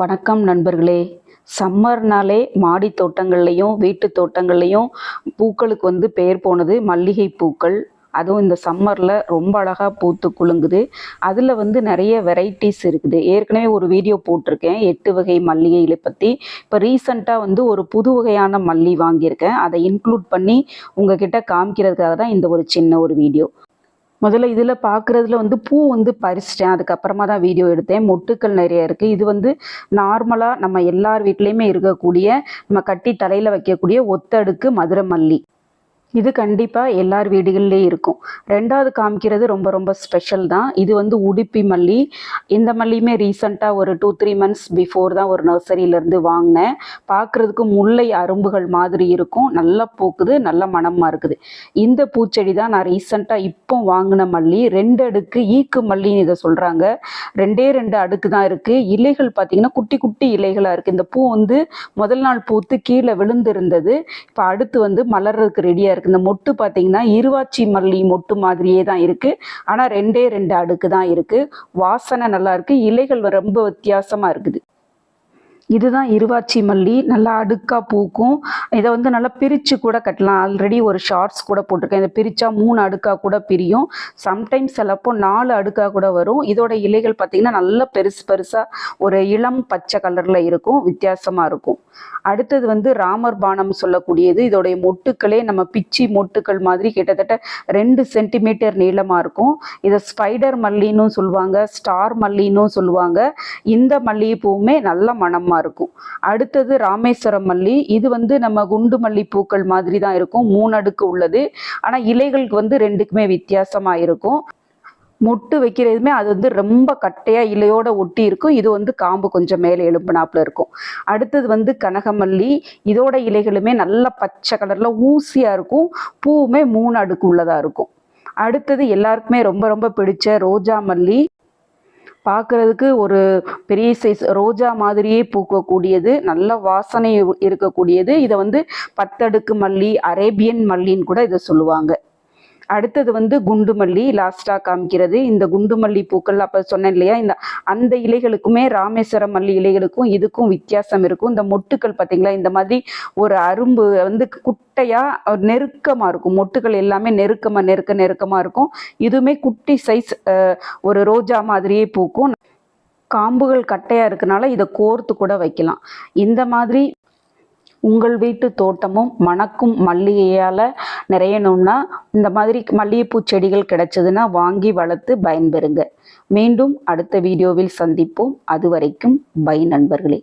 வணக்கம் நண்பர்களே. சம்மர்னாலே மாடி தோட்டங்கள்லையும் வீட்டு தோட்டங்கள்லையும் பூக்களுக்கு வந்து பெயர் போனது மல்லிகை பூக்கள். அதுவும் இந்த சம்மரில் ரொம்ப அழகாக பூத்து குலுங்குது. அதில் வந்து நிறைய வெரைட்டிஸ் இருக்குது. ஏற்கனவே ஒரு வீடியோ போட்டிருக்கேன். எட்டு வகை மல்லிகைகளை பற்றி இப்போ ரீசண்டாக வந்து ஒரு புது வகையான மல்லி வாங்கியிருக்கேன். அதை இன்க்ளூட் பண்ணி உங்ககிட்ட காமிக்கிறதுக்காக தான் இந்த ஒரு சின்ன ஒரு வீடியோ முதல்ல இதில் பார்க்குறதுல வந்து பூ வந்து பறிச்சிட்டேன். அதுக்கப்புறமா தான் வீடியோ எடுத்தேன். மொட்டுக்கள் நிறைய இருக்குது இது வந்து நார்மலாக நம்ம எல்லார் வீட்லேயுமே இருக்கக்கூடிய நம்ம கட்டி தலையில் வைக்கக்கூடிய ஒத்தடுக்கு மதுரை மல்லி இது கண்டிப்பாக எல்லார் வீடுகள்லேயும் இருக்கும். ரெண்டாவது காமிக்கிறது ரொம்ப ரொம்ப ஸ்பெஷல் தான். இது வந்து உடுப்பி மல்லி. இந்த மல்லியுமே ரீசண்டாக ஒரு டூ த்ரீ மந்த்ஸ் பிஃபோர் தான் ஒரு நர்சரியிலேருந்து வாங்கினேன். பார்க்குறதுக்கு முல்லை அரும்புகள் மாதிரி இருக்கும். நல்லா பூக்குது நல்ல மணமாக இருக்குது. இந்த பூச்செடி தான் நான் ரீசண்டாக இப்போ வாங்கின மல்லி. ரெண்டு அடுக்கு ஈக்கு மல்லின்னு இதை சொல்கிறாங்க ரெண்டே ரெண்டு அடுக்கு தான் இருக்குது இலைகள் பார்த்திங்கன்னா குட்டி குட்டி இலைகளாக இருக்குது இந்த பூ வந்து முதல் நாள் பூத்து கீழே விழுந்திருந்தது. இப்போ அடுத்து வந்து மலர்றதுக்கு ரெடியாக இருக்குது இந்த மொட்டு பார்த்தீங்கன்னா இருவாச்சி மல்லி மொட்டு மாதிரியே தான் இருக்குது ஆனால் ரெண்டே ரெண்டு அடுக்கு தான் இருக்குது வாசனை நல்லா இருக்குது இலைகள் ரொம்ப வித்தியாசமாக இருக்குது. இதுதான் இருவாச்சி மல்லி. நல்லா அடுக்காக பூக்கும். இதை வந்து நல்லா பிரித்து கூட கட்டலாம். ஆல்ரெடி ஒரு ஷார்ட்ஸ் கூட போட்டிருக்கேன். இதை பிரித்தா மூணு அடுக்காக கூட பிரியும். சம்டைம்ஸ் சிலப்போ நாலு அடுக்காக கூட வரும். இதோட இலைகள் பார்த்திங்கன்னா நல்லா பெருசு பெருசாக ஒரு இளம் பச்சை கலரில் இருக்கும். வித்தியாசமாக இருக்கும். அடுத்தது வந்து ராமர் பானம் சொல்லக்கூடியது. இதோடைய மொட்டுக்களே நம்ம பிச்சி மொட்டுக்கள் மாதிரி கிட்டத்தட்ட ரெண்டு சென்டிமீட்டர் நீளமாக இருக்கும். இதை ஸ்பைடர் மல்லின்னு சொல்லுவாங்க ஸ்டார் மல்லின்னு சொல்லுவாங்க. இந்த மல்லிகைப்பூவுமே நல்ல மணமாக இருக்கும். அடுத்தது ராமேஸ்வரம் மல்லி. இது வந்து நம்ம குண்டு மல்லி பூக்கள் மாதிரி தான் இருக்கும். மூணு அடுக்கு உள்ளது. ஆனால் இலைகளுக்கு வந்து ரெண்டுக்குமே வித்தியாசமாக இருக்கும். மொட்டு வைக்கிறதுமே அது வந்து ரொம்ப கட்டையாக இலையோட ஒட்டி இருக்கும். இது வந்து காம்பு கொஞ்சம் மேலே எழுப்புனாப்புல இருக்கும். அடுத்தது வந்து கனகமல்லி. இதோட இலைகளுமே நல்ல பச்சை கலரில் ஊசியாக இருக்கும். பூவுமே மூணு அடுக்கு உள்ளதாக இருக்கும். அடுத்தது எல்லாருக்குமே ரொம்ப ரொம்ப பிடிச்ச ரோஜா மல்லி. பார்க்குறதுக்கு ஒரு பெரிய சைஸ் ரோஜா மாதிரியே பூக்கக்கூடியது நல்ல வாசனை இருக்கக்கூடியது. இதை வந்து பத்தடுக்கு மல்லி அரேபியன் மல்லின்னு கூட இதை சொல்லுவாங்க. அடுத்தது வந்து குண்டு மல்லி லாஸ்ட்டாக காமிக்கிறது. இந்த குண்டு மல்லி பூக்கள் அப்போ சொன்னேன் இல்லையா? இந்த அந்த இலைகளுக்குமே ராமேஸ்வரம் மல்லி இலைகளுக்கும் இதுக்கும் வித்தியாசம் இருக்கும். இந்த மொட்டுக்கள் பார்த்தீங்களா? இந்த மாதிரி ஒரு அரும்பு வந்து குட்டையாக நெருக்கமாக இருக்கும். மொட்டுகள் எல்லாமே நெருக்கமாக நெருக்க நெருக்கமாக இருக்கும். இதுவுமே குட்டி சைஸ் ஒரு ரோஜா மாதிரியே பூக்கும். காம்புகள் கட்டையாக இருக்கனால இதை கோர்த்து கூட வைக்கலாம். இந்த மாதிரி உங்கள் வீட்டு தோட்டமும் மணக்கும் மல்லிகையால் நிறையணும்னா இந்த மாதிரி மல்லிகைப்பூ செடிகள் கிடைச்சதுன்னா வாங்கி வளர்த்து பயன்பெறுங்க. மீண்டும் அடுத்த வீடியோவில் சந்திப்போம். அது வரைக்கும் பை நண்பர்களே.